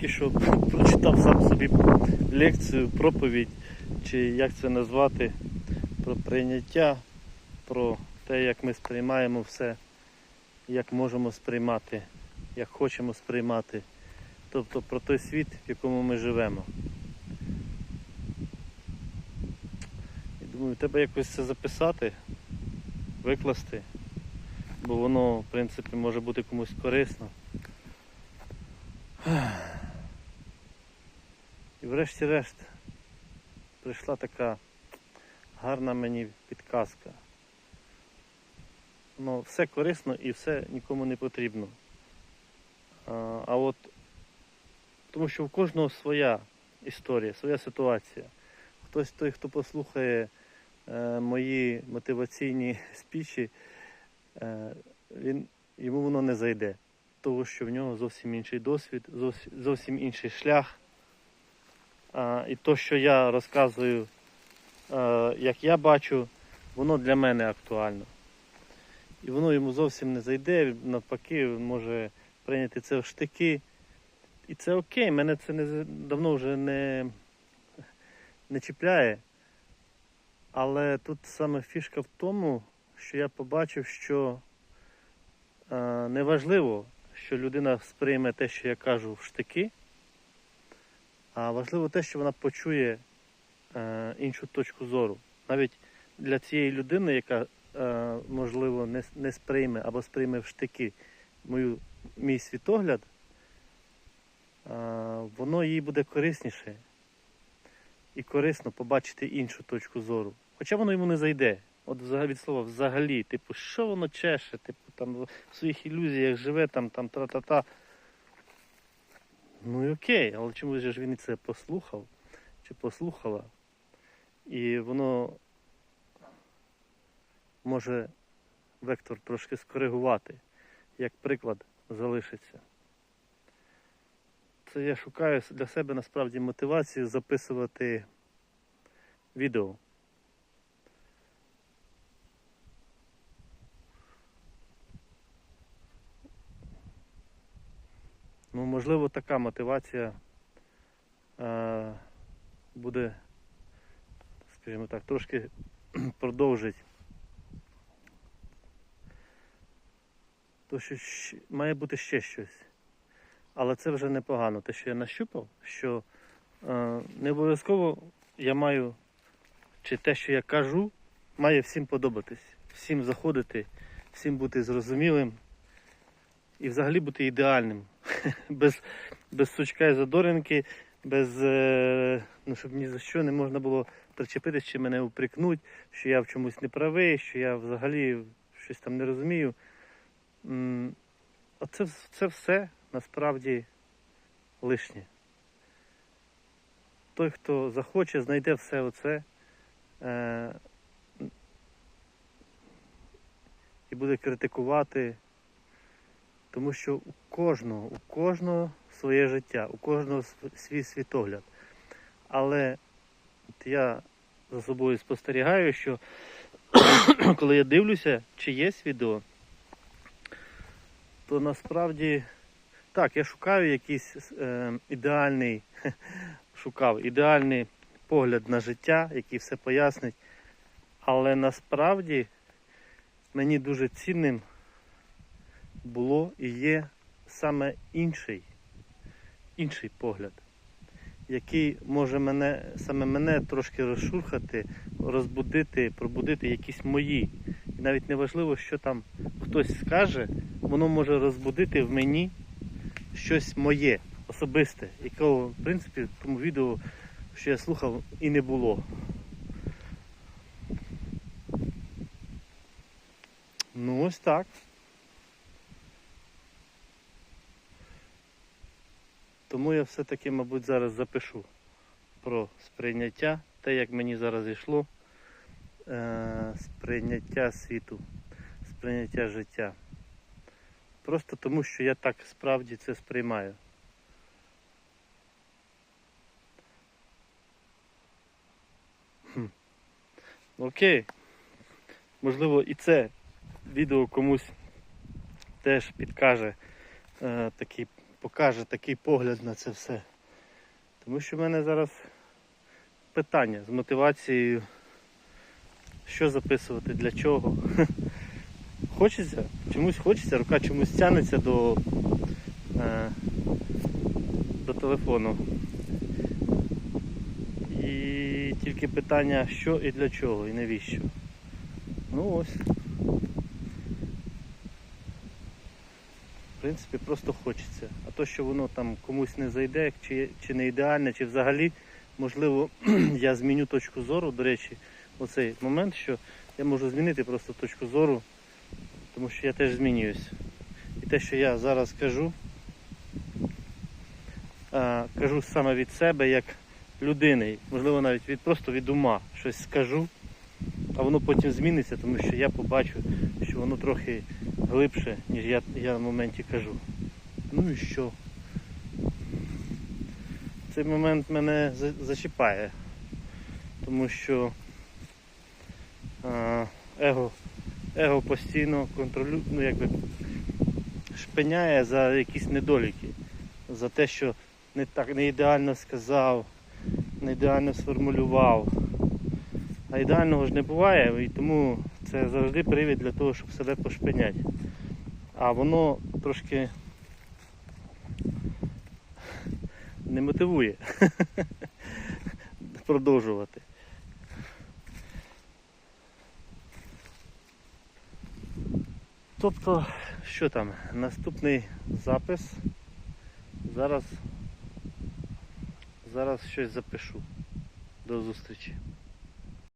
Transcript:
тільки що прочитав сам собі лекцію, проповідь, чи як це назвати, про прийняття, про те, як ми сприймаємо все, як можемо сприймати, як хочемо сприймати. Тобто про той світ, в якому ми живемо. Думаю, треба якось це записати, викласти, бо воно, в принципі, може бути комусь корисно. Врешті-решт прийшла така гарна мені підказка. Ну, все корисно і все нікому не потрібно. А, а от тому що в кожного своя історія, своя ситуація. Хтось той, хто послухає е, мої мотиваційні спічі, е, він, йому воно не зайде. Того, що в нього зовсім інший досвід, зовсім інший шлях. І то, що я розказую, як я бачу, воно для мене актуально. І воно йому зовсім не зайде, навпаки, він може прийняти це в штики. І це окей, мене це не, давно вже не, не чіпляє. Але тут саме фішка в тому, що я побачив, що е, неважливо, що людина сприйме те, що я кажу в штики, а важливо те, що вона почує е, іншу точку зору. Навіть для цієї людини, яка, е, можливо, не, не сприйме або сприйме в штики мою, мій світогляд, е, воно їй буде корисніше і корисно побачити іншу точку зору. Хоча воно йому не зайде. От взагалі від слова взагалі, типу, що воно чеше, типу, там в своїх ілюзіях живе, там, там тра-та-та. Ну і окей, але чому ж він і це послухав чи послухала? І воно може вектор трошки скоригувати, як приклад залишиться. Це я шукаю для себе насправді мотивацію записувати відео. Можливо, така мотивація е, буде, скажімо так, трошки продовжить. То що має бути ще щось. Але це вже непогано. Те, що я нащупав, що е, не обов'язково я маю, чи те, що я кажу, має всім подобатись, всім заходити, всім бути зрозумілим і взагалі бути ідеальним. без, без сучка і задоринки, без, е, ну, щоб ні за що не можна було причепитись чи мене упрекнуть, що я в чомусь не правий, що я взагалі щось там не розумію. Оце це все насправді лишнє. Той, хто захоче, знайде все оце е, і буде критикувати, тому що у кожного, у кожного своє життя, у кожного свій світогляд. Але от я за собою спостерігаю, що коли я дивлюся, чи є відео, то насправді так, я шукаю якийсь е, ідеальний, шукав ідеальний погляд на життя, який все пояснить. Але насправді мені дуже цінним було і є саме інший, інший погляд, який може мене, саме мене трошки розшурхати, розбудити, пробудити якісь мої. І навіть не важливо, що там хтось скаже, воно може розбудити в мені щось моє, особисте, якого, в принципі, в тому відео, що я слухав, і не було. Ну, ось так. Тому я все-таки, мабуть, зараз запишу про сприйняття, те, як мені зараз йшло, е- сприйняття світу, сприйняття життя. Просто тому, що я так справді це сприймаю. Хм. Окей. Можливо, і це відео комусь теж підкаже е, такий покаже такий погляд на це все. Тому що в мене зараз питання з мотивацією, що записувати, для чого. Хочеться, чомусь хочеться, рука чомусь тягнеться до, е, до телефону. І тільки питання, що і для чого, і навіщо. Ну ось. В принципі, просто хочеться. А то, що воно там комусь не зайде, чи, чи не ідеальне, чи взагалі, можливо, я зміню точку зору. До речі, оцей момент, що я можу змінити просто точку зору, тому що я теж змінююсь. І те, що я зараз кажу, кажу саме від себе як людини, можливо, навіть від просто від ума щось скажу, а воно потім зміниться, тому що я побачу, що воно трохи глибше, ніж я, я в моменті кажу. Ну і що? Цей момент мене зачіпає, тому що а, его, его постійно контролює, ну якби шпиняє за якісь недоліки, за те, що не так не ідеально сказав, не ідеально сформулював. А ідеального ж не буває, і тому це завжди привід для того, щоб себе пошпиняти. А воно трошки не мотивує продовжувати. Тобто, що там, наступний запис. Зараз, зараз щось запишу. До зустрічі.